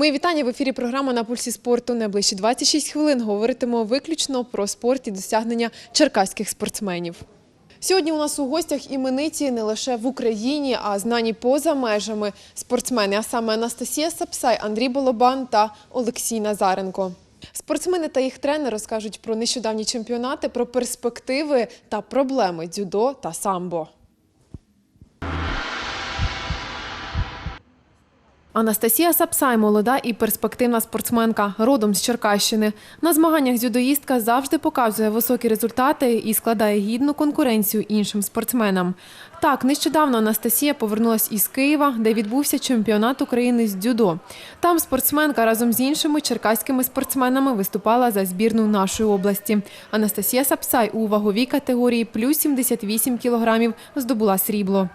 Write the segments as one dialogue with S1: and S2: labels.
S1: Мої вітання в ефірі. Програма на пульсі спорту. Найближчі 26 хвилин говоритимо виключно про спорт і досягнення черкаських спортсменів. Сьогодні у нас у гостях імениті не лише в Україні, а знані поза межами спортсмени, а саме Анастасія Сапсай, Андрій Болобан та Олексій Назаренко. Спортсмени та їх тренери розкажуть про нещодавні чемпіонати, про перспективи та проблеми дзюдо та самбо. Анастасія Сапсай молода і перспективна спортсменка, родом з Черкащини. На змаганнях дзюдоїстка завжди показує високі результати і складає гідну конкуренцію іншим спортсменам. Так, нещодавно Анастасія повернулась із Києва, де відбувся чемпіонат України з дзюдо. Там спортсменка разом з іншими черкаськими спортсменами виступала за збірну нашої області. Анастасія Сапсай у ваговій категорії плюс 78 кілограмів здобула срібло.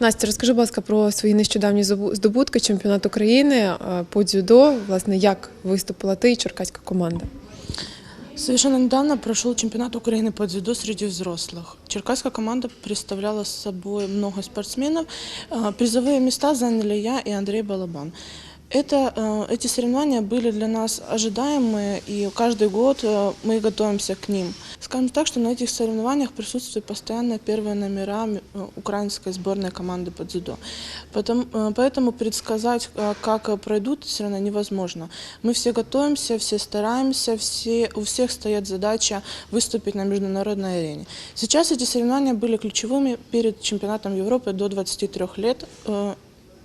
S1: Настя, розкажи, будь ласка, про свої нещодавні забу- здобутки чемпіонату України е, по дзюдо. Власне, як виступила ти і черкаська команда?
S2: Совершенно недавно прошел чемпионат Украины по дзюдо среди взрослых. Черкасская команда представляла собой много спортсменов. А, Призовые места заняли я и Андрей Балабан. Это, э, эти соревнования были для нас ожидаемые, и каждый год э, мы готовимся к ним. Скажем так, что на этих соревнованиях присутствуют постоянно первые номера э, украинской сборной команды по дзюдо. Поэтому предсказать, как пройдут все равно невозможно. Мы все готовимся, все стараемся, все, у всех стоит задача выступить на международной арене. Сейчас эти соревнования были ключевыми перед чемпионатом Европы до 23 лет.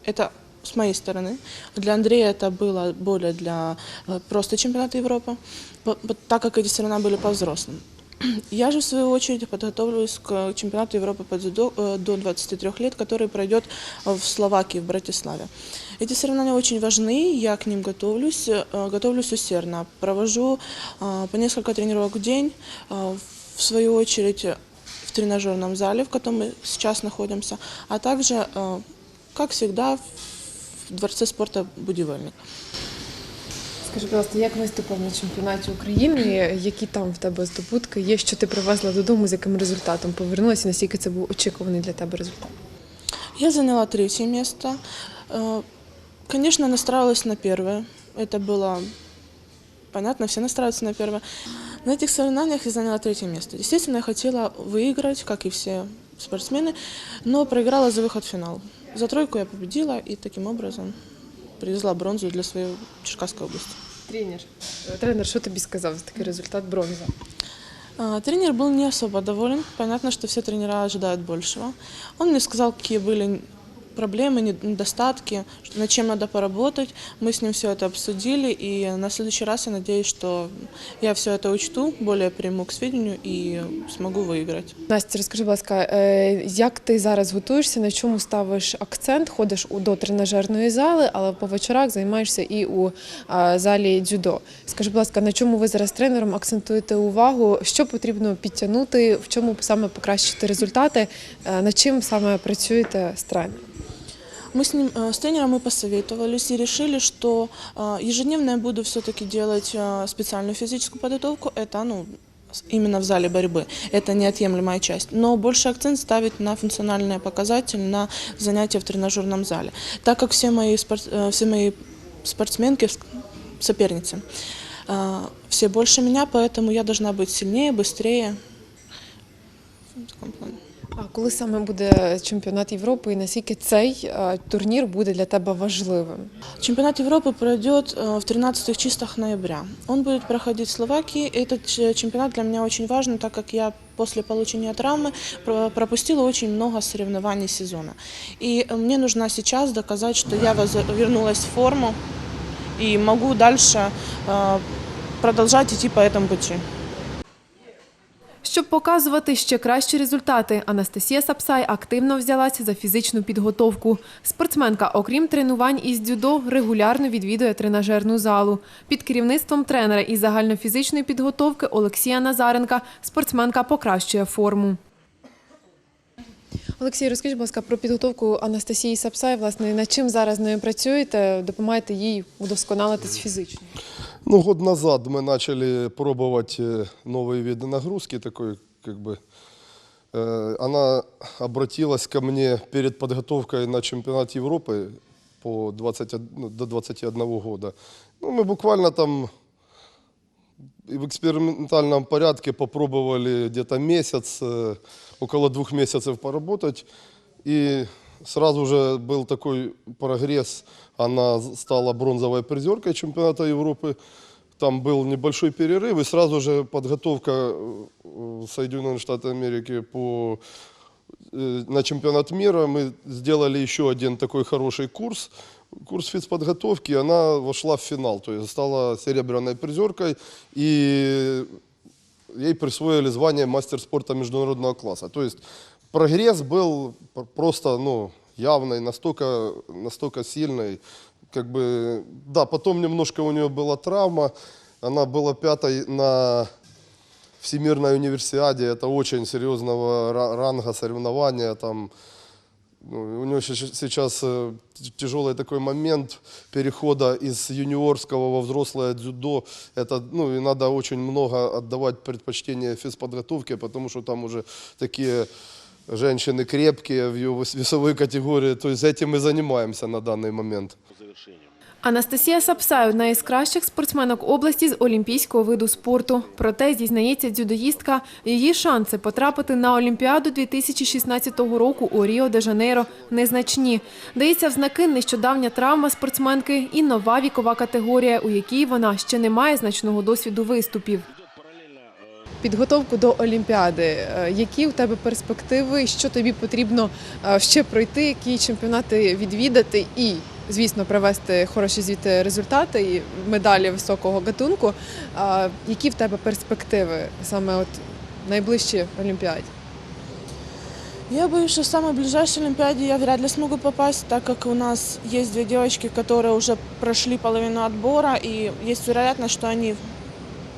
S2: Это с моей стороны. Для Андрея это было более для э, просто чемпионата Европы, так как эти соревнования были по взрослым. Я же, в свою очередь, подготовлюсь к чемпионату Европы по дзюдо э, до 23 лет, который пройдет в Словакии, в Братиславе. Эти соревнования очень важны, я к ним готовлюсь, э, готовлюсь усердно. Провожу по несколько тренировок в день, в свою очередь в тренажерном зале, в котором мы сейчас находимся, а также, как всегда, в Дворце спорта «Будівельник».
S1: Скажи, будь ласка, як виступив на чемпіонаті України? Які там в тебе здобутки є, що ти привезла додому, з яким результатом повернулася? Наскільки це був очікуваний для тебе результат?
S2: Я заняла третье место. Э, Конечно, настраивалась на первое. Это было понятно, все настраиваются на первое. На этих соревнованиях я заняла третье место. Естественно, я хотела выиграть, как и все спортсмены, но проиграла за выход в финал. За тройку я победила и таким образом привезла бронзу для своей Черкасской области.
S1: Тренер. Тренер, що тобі сказав за такий результат бронза?
S2: Тренер был не особо доволен. Понятно, что все тренера ожидают большего. Он мне сказал, какие были проблемы, нед- недостатки, что- над чем надо поработать. Мы с ним все это обсудили, и на следующий раз я надеюсь, что я все это учту, более приму к сведению и смогу выиграть.
S1: Настя, розкажи, будь ласка, е, як ти зараз готуєшся, на чому ставиш акцент? Ходиш у до тренажерної зали, але по вечорах займаєшся і у а, залі дзюдо. Скажи, будь ласка, на чому ви зараз з тренером акцентуєте увагу? Що потрібно підтягнути, в чому саме покращити результати? Е, Над чим саме працюєте з тренером?
S2: Мы с ним, э, с тренером мы посоветовались и решили, что э, ежедневно я буду все-таки делать э, специальную физическую подготовку. Это, ну, именно в зале борьбы. Это неотъемлемая часть. Но больше акцент ставить на функциональные показатели, на занятия в тренажерном зале. Так как все мои, спорт- все мои спортсменки, соперницы, все больше меня, поэтому я должна быть сильнее, быстрее. В таком плане.
S1: А коли саме буде чемпіонат Європи і наскільки цей е, турнір буде для тебе важливим?
S2: Чемпионат Европы пройдет э, в 13 числах ноября. Он будет проходить в Словакии. Этот ч- чемпионат для меня очень важен, так как я после получения травмы про- пропустила очень много соревнований сезона. И э, мне нужно сейчас доказать, что я воз- вернулась в форму и могу дальше э, продолжать идти по этому пути.
S1: Щоб показувати ще кращі результати, Анастасія Сапсай активно взялася за фізичну підготовку. Спортсменка, окрім тренувань із дзюдо, регулярно відвідує тренажерну залу. Під керівництвом тренера із загальнофізичної підготовки Олексія Назаренка спортсменка покращує форму. Олексій, розкажіть, будь ласка, про підготовку Анастасії Сапсай. Власне, над чим зараз нею працюєте? Допомагаєте їй удосконалитись фізично?
S3: Ну, год назад мы начали пробовать э, новые виды нагрузки, такой, как бы, э, она обратилась ко мне перед подготовкой на чемпионат Европы по 21, ну, до 21 года. Ну, мы буквально там и в экспериментальном порядке попробовали где-то месяц, э, около двух месяцев поработать. И сразу же был такой прогресс. Она стала бронзовой призеркой чемпионата Европы. Там был небольшой перерыв, и сразу же подготовка э, Соединенных Штатах Америки по, э, на чемпионат мира. Мы сделали еще один такой хороший курс, курс физподготовки. Она вошла в финал, то есть стала серебряной призеркой. И ей присвоили звание мастер спорта международного класса. То есть прогресс был просто ну, явный, настолько, настолько сильный. Как бы, да, потом немножко у нее была травма. Она была пятой на Всемирной универсиаде. Это очень серьезного ра- ранга соревнования. Там, ну, у нее сейчас э, тяжелый такой момент перехода из юниорского во взрослое дзюдо. Это, ну, и надо очень много отдавать предпочтение физподготовке, потому что там уже такие женщины крепкие в ее вес- весовой категории. То есть этим мы занимаемся на данный момент.
S1: Анастасія Сапсай – одна із кращих спортсменок області з олімпійського виду спорту. Проте, зізнається дзюдоїстка, її шанси потрапити на Олімпіаду 2016 року у Ріо-де-Жанейро незначні. Дається в знаки нещодавня травма спортсменки і нова вікова категорія, у якій вона ще не має значного досвіду виступів. Підготовку до Олімпіади. Е, Які у тебе перспективи? Що тобі потрібно е, ще пройти? Які чемпіонати відвідати і, звісно, привести хороші звідти результати і медалі високого гатунку? Які в тебе перспективи саме от в найближчій Олімпіаді?
S2: Я боюсь, что в самой ближайшей Олимпиаде я вряд ли смогу попасть, так как у нас есть две девочки, которые уже прошли половину отбора, и есть вероятность, что они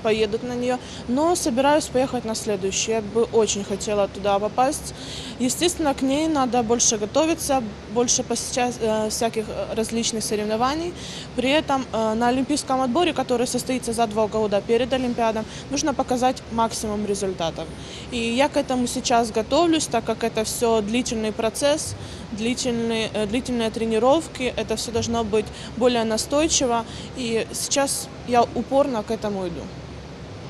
S2: поедут на нее. Но собираюсь поехать на следующую. Я бы очень хотела туда попасть. Естественно, к ней надо больше готовиться, больше посещать э, всяких э, различных соревнований. При этом э, на олимпийском отборе, который состоится за два года перед Олимпиадой, нужно показать максимум результатов. И я к этому сейчас готовлюсь, так как это все длительный процесс, длительные, э, длительные тренировки, это все должно быть более настойчиво. И сейчас я упорно к этому иду.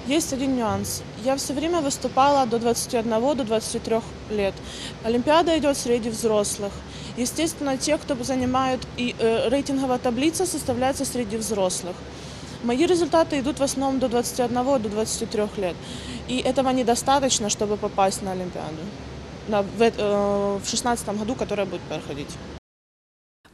S2: Есть один нюанс. Я все время выступала до 21, до 23 лет. Олимпиада идет среди взрослых. Естественно, те, кто занимают, и э, рейтинговая таблица составляется среди взрослых. Мои результаты идут в основном до 21, до 23 лет. И этого недостаточно, чтобы попасть на Олимпиаду. На, в, э, в 2016 году, которая будет проходить.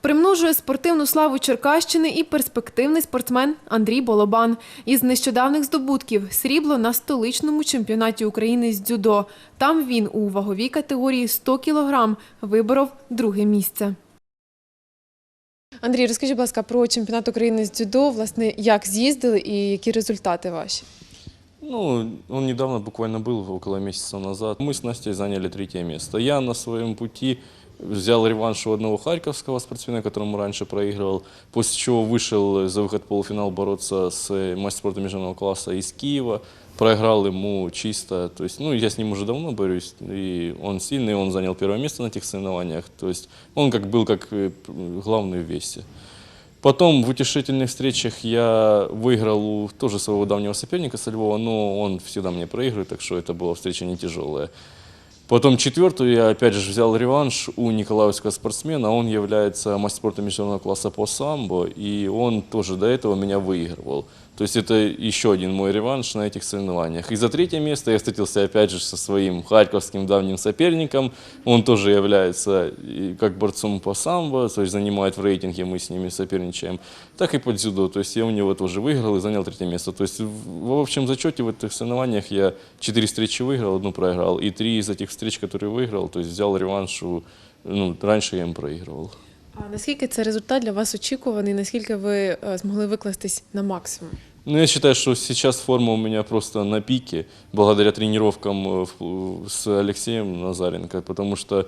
S1: Примножує спортивну славу Черкащини і перспективний спортсмен Андрій Болобан. Із нещодавних здобутків срібло на столичному чемпіонаті України з дзюдо. Там він у ваговій категорії 100 кілограм виборов друге місце. Андрій, розкажіть, будь ласка, про чемпіонат України з дзюдо. Власне, як з'їздили і які результати ваші?
S4: Ну, он недавно буквально был, около месяца назад. Мы с Настей заняли третье место. Я на своем пути взял реванш у одного харьковского спортсмена, которому раньше проигрывал, после чего вышел за выход в полуфинал бороться с мастером спорта международного класса из Киева. Проиграл ему чисто, то есть, ну, я с ним уже давно борюсь, и он сильный, он занял первое место на этих соревнованиях, то есть он как был как э, главный в весе. Потом в утешительных встречах я выиграл у тоже своего давнего соперника со Львова, но он всегда мне проигрывает, так что это была встреча не тяжелая. Потом четвертую я опять же взял реванш у николаевского спортсмена. Он является мастером спорта международного класса по самбо, и он тоже до этого меня выигрывал. То есть это еще один мой реванш на этих соревнованиях. И за третье место я встретился опять же со своим харьковским давним соперником. Он тоже является и как борцом по самбо, то есть занимает в рейтинге, мы с ними соперничаем, так и по дзюдо. То есть я у него тоже выиграл и занял третье место. То есть в в общем зачете в этих соревнованиях я четыре встречи выиграл, одну проиграл. И три из этих встреч, которые выиграл, то есть взял реванш у, ну, раньше я им проигрывал.
S1: А наскільки це результат для вас очікуваний? Наскільки ви е, змогли викластись на максимум?
S4: Ну, я считаю, что сейчас форма у меня просто на пике, благодаря тренировкам э, в- с Алексеем Назаренко, потому что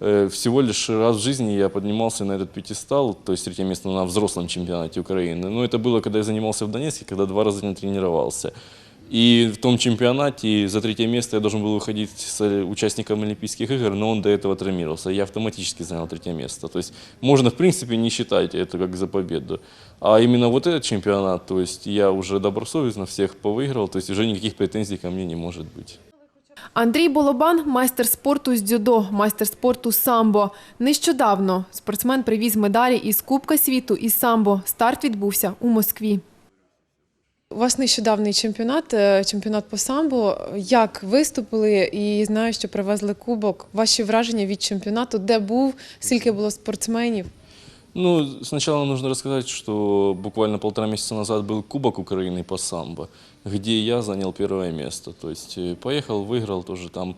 S4: э, всего лишь раз в жизни я поднимался на этот пятистал, то есть третье место на взрослом чемпионате Украины. Но это было, когда я занимался в Донецке, когда два раза не тренировался. И в том чемпионате за третье место я должен был выходить с э, участником Олимпийских игр, но он до этого травмировался. Я автоматически занял третье место. То есть можно, в принципе, не считать это как за победу. А именно вот этот чемпионат, то есть я уже добросовестно всех повыиграл, то есть уже никаких претензий ко мне не может быть.
S1: Андрій Болобан – майстер спорту з дзюдо, майстер спорту з самбо. Нещодавно спортсмен привіз медалі із Кубка світу із самбо. Старт відбувся у Москві. У вас нещодавний чемпіонат, е, чемпіонат по самбо. Як виступили і знаю, що привезли кубок. Ваші враження від чемпіонату, де був, скільки було спортсменів?
S4: Ну, сначала нужно рассказать, что буквально полтора месяца назад был Кубок Украины по самбо, где я занял первое место. То есть э, поехал, выиграл тоже там.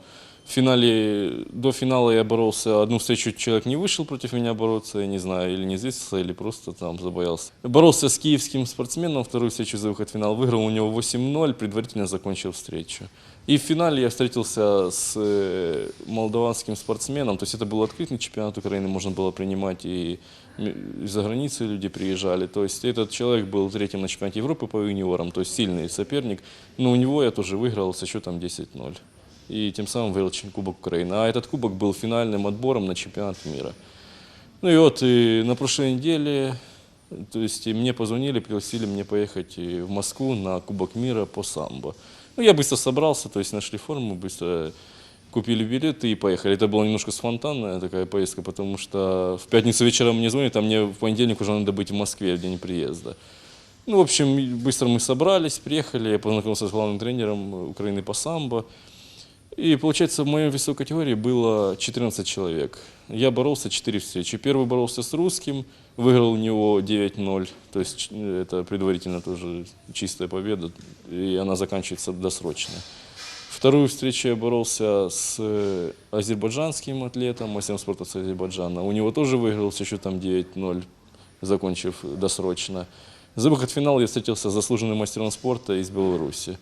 S4: В финале, до финала я боролся, одну встречу человек не вышел против меня бороться, я не знаю, или не известился, или просто там забоялся. Боролся с киевским спортсменом, вторую встречу за выход в финал выиграл, у него 8-0, предварительно закончил встречу. И в финале я встретился с э, молдаванским спортсменом, то есть это был открытый чемпионат Украины, можно было принимать и м- из-за границы люди приезжали. То есть этот человек был третьим на чемпионате Европы по юниорам, то есть сильный соперник, но у него я тоже выиграл со счетом 10-0. И тем самым выиграл Кубок Украины. А этот кубок был финальным отбором на чемпионат мира. Ну и вот и на прошлой неделе, то есть мне позвонили, пригласили мне поехать в Москву на Кубок мира по самбо. Ну, я быстро собрался, то есть нашли форму, быстро купили билеты и поехали. Это была немножко спонтанная такая поездка, потому что в пятницу вечером мне звонят, а мне в понедельник уже надо быть в Москве в день приезда. Ну, в общем, быстро мы собрались, приехали, я познакомился с главным тренером Украины по самбо. И получается, в моей весовой категории было 14 человек. Я боролся 4 встречи. Первый боролся с русским, выиграл у него 9-0. То есть ч- это предварительно тоже чистая победа, и она заканчивается досрочно. Вторую встречу я боролся с э, азербайджанским атлетом, мастером спорта с Азербайджана. У него тоже выиграл со счетом 9-0, закончив досрочно. За выход в финал я встретился с заслуженным мастером спорта из Беларуси.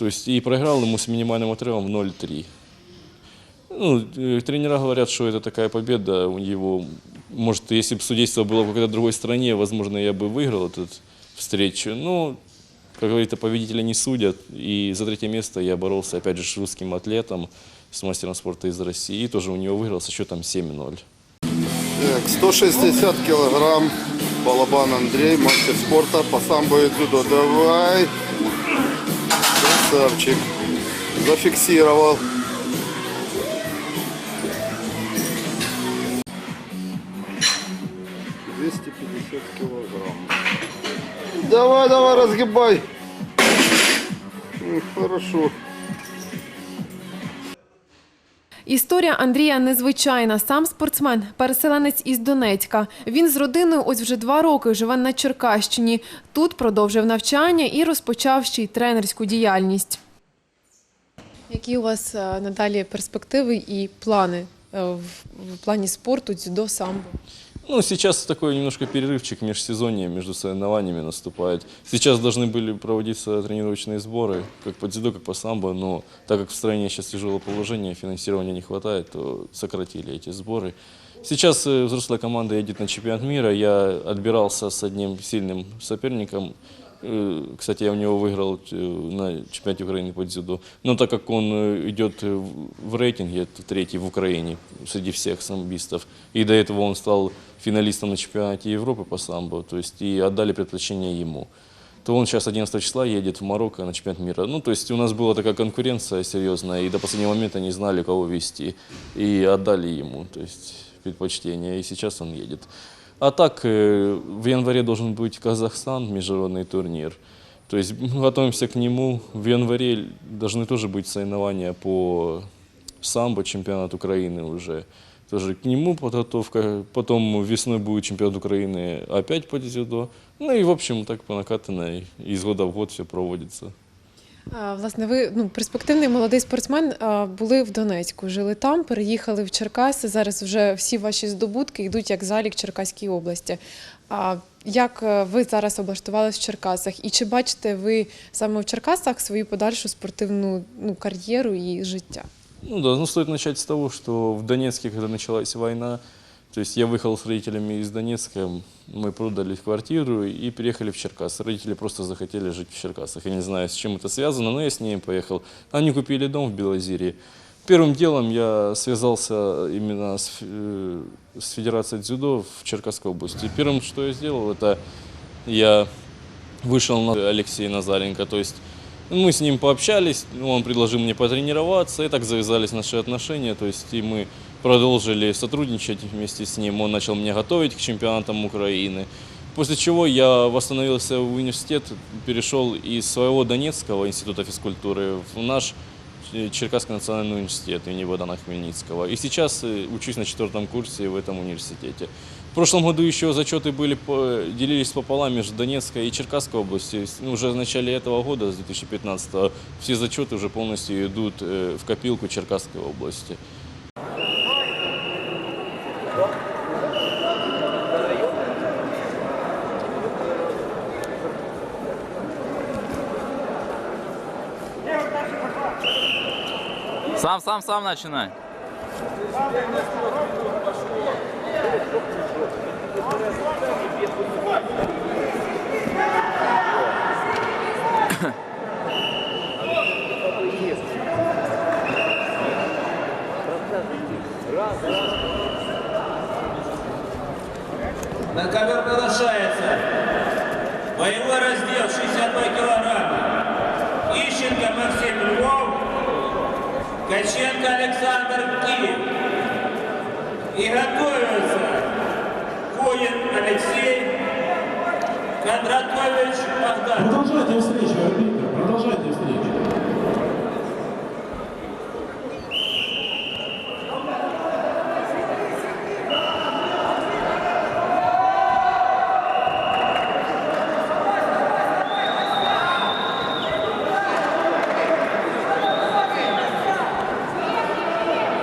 S4: То есть и проиграл ему с минимальным отрывом в 0-3. Ну, тренера говорят, что это такая победа у него. Может, если бы судейство было в какой-то другой стране, возможно, я бы выиграл эту встречу. Но, как говорится, победителя не судят. И за третье место я боролся, опять же, с русским атлетом, с мастером спорта из России. И тоже у него выиграл со счетом 7-0.
S5: Так, 160 килограмм. Балабан Андрей, мастер спорта по самбо и дзюдо. Давай. Красавчик. Зафиксировал. Двести пятьдесят килограмм. Давай, давай, разгибай. Хорошо.
S1: Історія Андрія незвичайна. Сам спортсмен, переселенець із Донецька. Він з родиною ось вже два роки живе на Черкащині. Тут продовжив навчання і розпочав ще й тренерську діяльність. Які у вас е, надалі перспективи і плани е, в в плані спорту, дзюдо, самбо?
S4: Ну, сейчас такой немножко перерывчик межсезонье между соревнованиями наступает. Сейчас должны были проводиться тренировочные сборы, как по дзюдо, как по самбо, но так как в стране сейчас тяжелое положение, финансирования не хватает, то сократили эти сборы. Сейчас э, взрослая команда едет на чемпионат мира. Я отбирался с одним сильным соперником. Э, Кстати, я у него выиграл э, на чемпионате Украины по дзюдо. Но так как он э, идет э, в в рейтинге, это третий в Украине среди всех самбистов, и до этого он стал финалистом на чемпионате Европы по самбо, то есть и отдали предпочтение ему то он сейчас 11 числа едет в Марокко на чемпионат мира. Ну, то есть у нас была такая конкуренция серьезная, и до последнего момента не знали, кого вести, и отдали ему, то есть предпочтение, и сейчас он едет. А так, э, в январе должен быть Казахстан, международный турнир. То есть мы готовимся к нему. В январе должны тоже быть соревнования по самбо, чемпионат Украины уже. Тоже к нему подготовка. Потом весной будет чемпионат Украины опять по дзюдо. Ну и, в общем, так по накатанной из года в год все проводится.
S1: Власне, ви ну, перспективний молодий спортсмен були в Донецьку, жили там, переїхали в Черкаси. Зараз вже всі ваші здобутки йдуть як залік Черкаській області. А як е, ви зараз облаштувалися в Черкасах? І чи бачите ви саме в Черкасах свою подальшу спортивну ну, кар'єру і життя?
S4: Ну да, ну стоит начать с того, что в Донецке, когда началась война, То есть я выехал с родителями из Донецка, мы продали квартиру и переехали в Черкас. Родители просто захотели жить в Черкасах. Я не знаю, с чем это связано, но я с ними поехал. Они купили дом в Белозерье. Первым делом я связался именно с, э, с Федерацией дзюдо в Черкасской области. Первым, что я сделал, это я вышел на Алексея Назаренко. То есть мы с ним пообщались, он предложил мне потренироваться, и так завязались наши отношения. То есть и мы продолжили сотрудничать вместе с ним. Он начал меня готовить к чемпионатам Украины. После чего я восстановился в университет, перешел из своего Донецкого института физкультуры в наш э, Черкасский национальный университет имени Богдана Хмельницкого. И сейчас э, учусь на четвертом курсе в этом университете. В прошлом году еще зачеты были, делились пополам между Донецкой и Черкасской областью. Ну, Уже в начале этого года, с 2015 все зачеты уже полностью идут э, в копилку Черкасской области.
S6: Сам, сам, сам начинай.
S7: На ковер приглашается боевой раздел 62 килограмма. Львов, Каченко Александр Киев. И готовится Воин Алексей, Кондратович Богдан.
S8: Продолжайте встречу, арбитр, продолжайте встречу.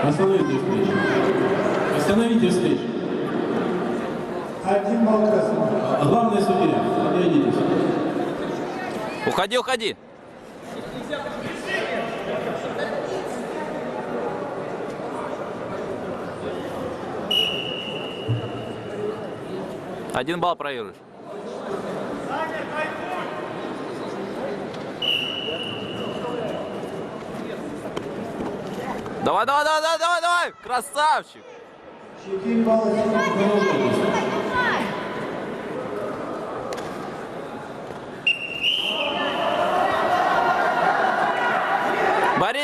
S8: Остановите встречу. Остановите встречу. Один балл Главный судья, отойдите.
S6: Уходи, уходи. Один балл проигрываешь. Давай, давай, давай, давай, давай, давай, красавчик.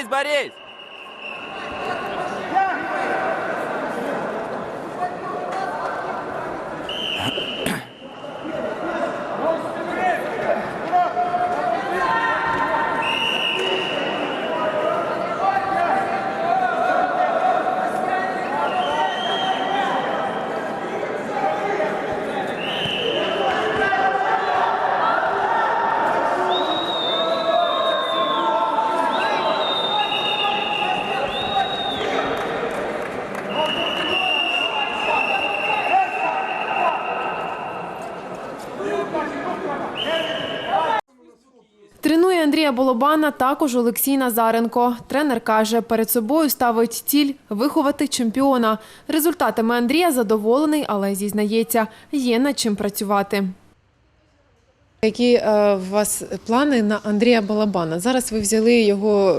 S6: Борись, борись.
S1: Тренує Андрія Болобана також Олексій Назаренко. Тренер каже, перед собою ставить ціль виховати чемпіона. Результатами Андрія задоволений, але зізнається, є над чим працювати. Які е, у вас плани на Андрія Балабана? Зараз ви взяли його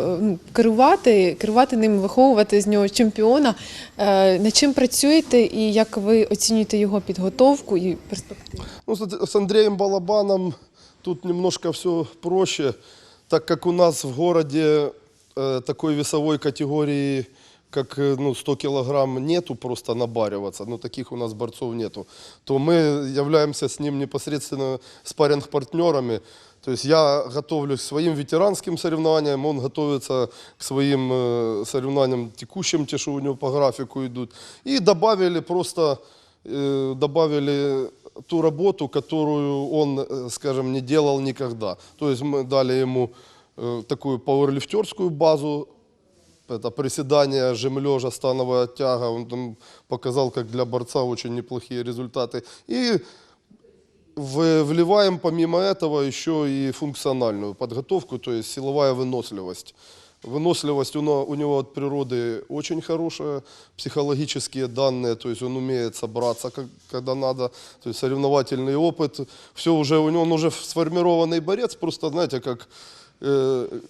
S1: керувати, керувати ним, виховувати з нього чемпіона. Е, Над чим працюєте і як ви оцінюєте його підготовку і перспективу?
S3: Ну, с Андреем Балабаном тут немножко все проще, так как у нас в городе э, такой весовой категории, как э, ну, 100 килограмм нету просто набариваться, ну таких у нас борцов нету, то мы являемся с ним непосредственно спарринг-партнерами. То есть я готовлюсь к своим ветеранским соревнованиям, он готовится к своим э, соревнованиям текущим, те, что у него по графику идут. И добавили просто э, добавили ту работу, которую он, э, скажем, не делал никогда. То есть мы дали ему э, такую пауэрлифтерскую базу, это приседание, жим лежа, становая тяга. Он там показал, как для борца очень неплохие результаты. И в- вливаем помимо этого еще и функциональную подготовку, то есть силовая выносливость, Выносливость у него, от природы очень хорошая, психологические данные, то есть он умеет собраться, когда надо, то есть соревновательный опыт, все уже у него, он уже сформированный борец, просто, знаете, как э,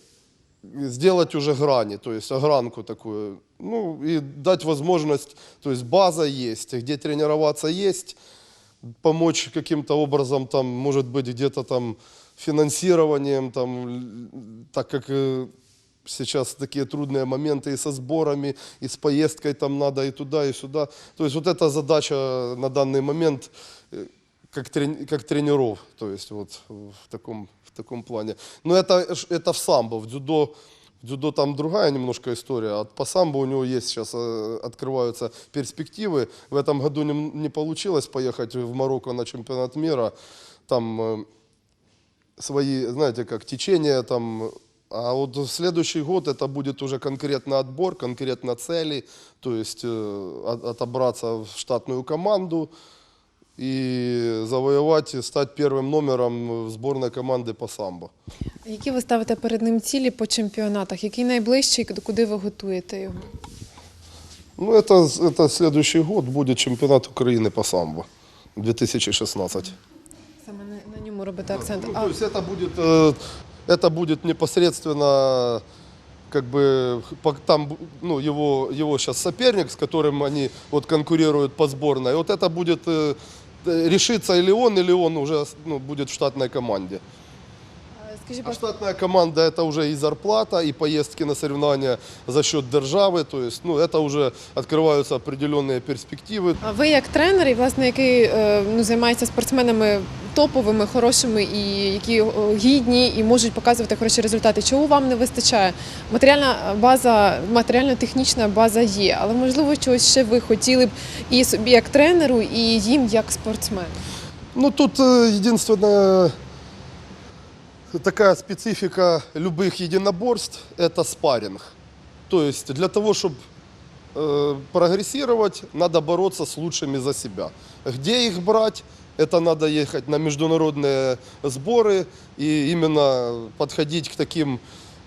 S3: сделать уже грани, то есть огранку такую, ну и дать возможность, то есть база есть, где тренироваться есть, помочь каким-то образом, там, может быть, где-то там финансированием, там, так как э, сейчас такие трудные моменты и со сборами, и с поездкой там надо и туда, и сюда. То есть вот эта задача на данный момент э, как, трени- как тренеров, то есть вот в таком, в таком плане. Но это, ж- это в самбо, в дзюдо, в дзюдо там другая немножко история. А по самбо у него есть сейчас, э, открываются перспективы. В этом году не, не получилось поехать в Марокко на чемпионат мира. Там э, свои, знаете, как течения там. А вот в следующий год это будет уже конкретно отбор, конкретно цели, то есть э, от- отобраться в штатную команду и завоевать, и стать первым номером в сборной команды по самбо.
S1: Які ви ставите перед ним цілі по чемпіонатах? Який найближчий, куди ви готуєте його?
S3: Ну, это, это следующий год будет чемпионат Украины по самбо 2016.
S1: Саме на, на ньому робите акцент.
S3: Ну,
S1: А
S3: то есть это будет, э, это будет непосредственно как бы по- там бу- ну, его, его сейчас соперник, с которым они вот конкурируют по сборной. Вот это будет э, э, решится или он, или он уже ну, будет в штатной команде.
S1: скажіть,
S3: А
S1: будь ласка,
S3: штатная команда это уже и зарплата, и поездки на соревнования за счет державы. То есть, ну, это уже открываются определенные перспективы.
S1: а ви як тренер, і власне який е, ну, займається спортсменами топовими, хорошими і які е, гідні і можуть показувати хороші результати. Чого вам не вистачає? Матеріальна база, матеріально-технічна база є, але можливо чогось ще ви хотіли б і собі як тренеру, і їм як спортсмену.
S3: Ну, тут э, единственная такая специфика любых единоборств – это спарринг. То есть для того, чтобы прогрессировать, надо бороться с лучшими за себя. Где их брать? Это надо ехать на международные сборы и именно подходить к таким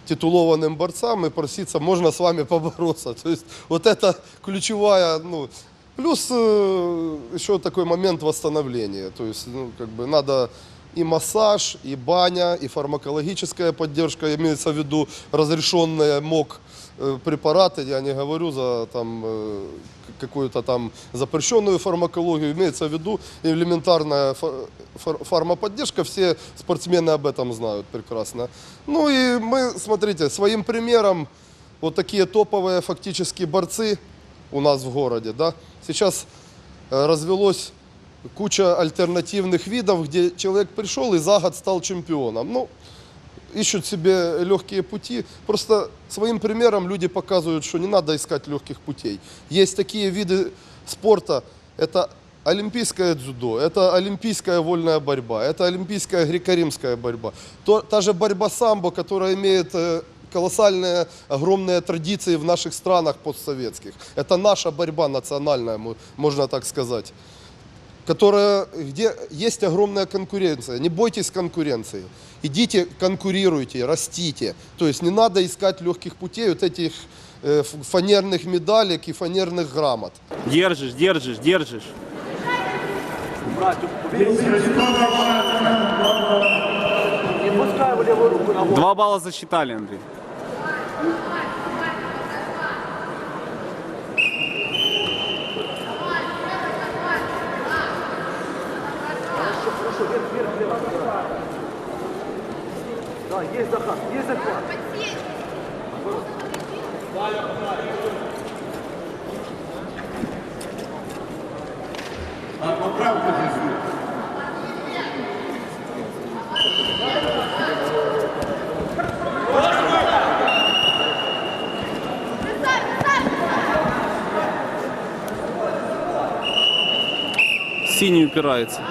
S3: титулованным борцам и проситься, можно с вами побороться. То есть вот это ключевая, ну, плюс э, еще такой момент восстановления. То есть, ну, как бы надо и массаж, и баня, и фармакологическая поддержка, имеется в виду разрешенные МОК э, препараты, я не говорю за там э, к- какую-то там запрещенную фармакологию, имеется в виду элементарная фа- фар- фармаподдержка, все спортсмены об этом знают прекрасно. Ну и мы, смотрите, своим примером, вот такие топовые фактически борцы у нас в городе, да, сейчас э, развелось куча альтернативных видов, где человек пришел и за год стал чемпионом. Ну, ищут себе легкие пути. Просто своим примером люди показывают, что не надо искать легких путей. Есть такие виды спорта, это олимпийское дзюдо, это олимпийская вольная борьба, это олимпийская греко-римская борьба. То, та же борьба самбо, которая имеет э, колоссальные, огромные традиции в наших странах постсоветских. Это наша борьба национальная, мо- можно так сказать которая, где есть огромная конкуренция. Не бойтесь конкуренции. Идите, конкурируйте, растите. То есть не надо искать легких путей, вот этих э, ф- фанерных медалек и фанерных грамот.
S9: Держишь, держишь, держишь. Два балла засчитали, Андрей. Да, есть
S10: захват, есть
S9: захват. А поправку здесь синий упирается.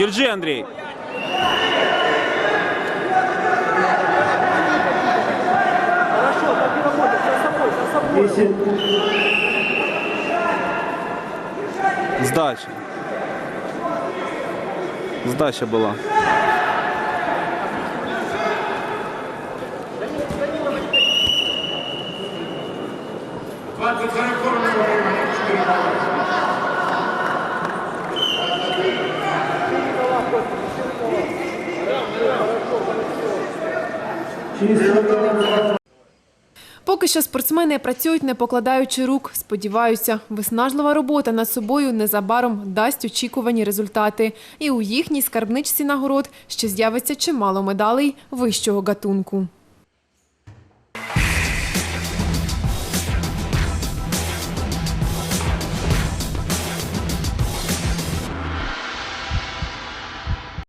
S9: Держи, Андрей. Хорошо, так и работает. За собой, за собой. Сдача. Сдача была. Thank you.
S5: Поки що спортсмени працюють, не покладаючи рук. Сподіваюся, виснажлива робота над собою незабаром дасть очікувані результати. І у їхній скарбничці нагород ще з'явиться чимало медалей вищого гатунку.